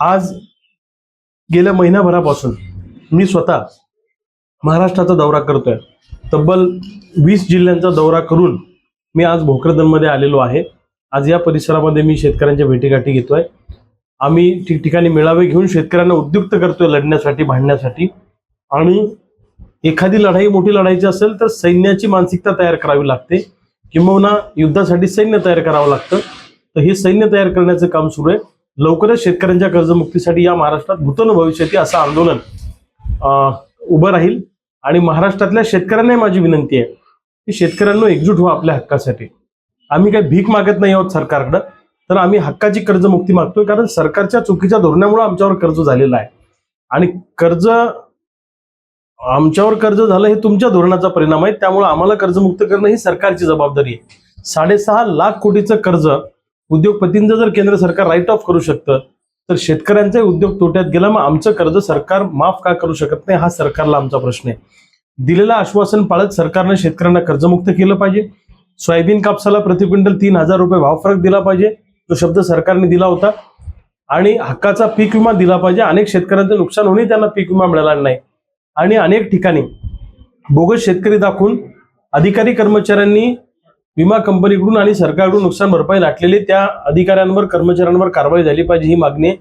आज गेल्या महिनाभरापासून मी स्वतः महाराष्ट्राचा दौरा करतोय. तब्बल वीस जिल्ह्यांचा दौरा करून मी आज भोकरदनमध्ये आलेलो आहे. आज या परिसरामध्ये मी शेतकऱ्यांच्या भेटीगाठी घेतोय. आम्ही ठिकठिकाणी मेळावे घेऊन शेतकऱ्यांना उद्युक्त करतोय लढण्यासाठी भांडण्यासाठी. आणि एखादी लढाई मोठी लढायची असेल तर सैन्याची मानसिकता तयार करावी लागते. किंबहुना युद्धासाठी सैन्य तयार करावं लागतं. तर हे सैन्य तयार करण्याचं काम सुरू आहे. लवकरच शेतकऱ्यांच्या कर्जमुक्तीसाठी या महाराष्ट्रात भूतन भविष्यती असं आंदोलन उभं राहील. आणि महाराष्ट्रातल्या शेतकऱ्यांनाही माझी विनंती आहे की शेतकऱ्यांना एकजूट व्हा आपल्या हक्कासाठी. आम्ही काही भीक मागत नाही आहोत सरकारकडं तर आम्ही हक्काची कर्जमुक्ती मागतोय कारण सरकारच्या चुकीच्या धोरणामुळे आमच्यावर कर्ज झालेलं आहे. आणि कर्ज आमच्यावर कर्ज झालं हे तुमच्या धोरणाचा परिणाम आहे त्यामुळे आम्हाला कर्जमुक्त करणं ही सरकारची जबाबदारी आहे. साडेसहा लाख कोटीचं कर्ज उद्योगपतींचं जर केंद्र सरकार राईट ऑफ करू शकतं तर शेतकऱ्यांचाही उद्योग तोट्यात गेला मग आमचं कर्ज सरकार माफ का करू शकत नाही? हा सरकारला आमचा प्रश्न आहे. दिलेलं आश्वासन पाळत सरकारनं शेतकऱ्यांना कर्जमुक्त केलं पाहिजे. सोयाबीन कापसाला प्रति क्विंटल तीन हजार रुपये भाव फरक दिला पाहिजे. तो शब्द सरकारने दिला होता. आणि हक्काचा पीक विमा दिला पाहिजे. अनेक शेतकऱ्यांचं नुकसान होऊनही त्यांना पीक विमा मिळाला नाही. आणि अनेक ठिकाणी बोगस शेतकरी दाखवून अधिकारी कर्मचाऱ्यांनी विमा कंपनीकडून आणि सरकारकडून नुकसान भरपाई लाटलेली त्या अधिकाऱ्यांवर कर्मचाऱ्यांवर कारवाई झाली पाहिजे ही मागणी आहे.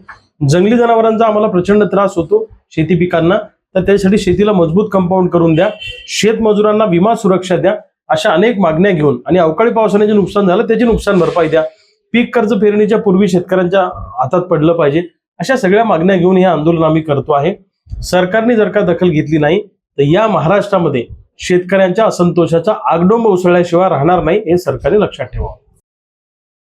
जंगली जनावरांचा आम्हाला प्रचंड त्रास होतो शेती पिकांना. तर त्यासाठी शेतीला मजबूत कंपाऊंड करून द्या. शेतमजुरांना विमा सुरक्षा द्या. अशा अनेक मागण्या घेऊन आणि अवकाळी पावसाने जे नुकसान झालं त्याची नुकसान भरपाई द्या. पीक कर्ज फेरणीच्या पूर्वी शेतकऱ्यांच्या हातात पडलं पाहिजे. अशा सगळ्या मागण्या घेऊन हे आंदोलन आम्ही करतो आहे. सरकारने जर का दखल घेतली नाही तर या महाराष्ट्रामध्ये शेतकऱ्यांच्या असंतोषाचा आगडोंब उसळल्याशिवाय राहणार नाही हे सरकारने लक्षात ठेवावं.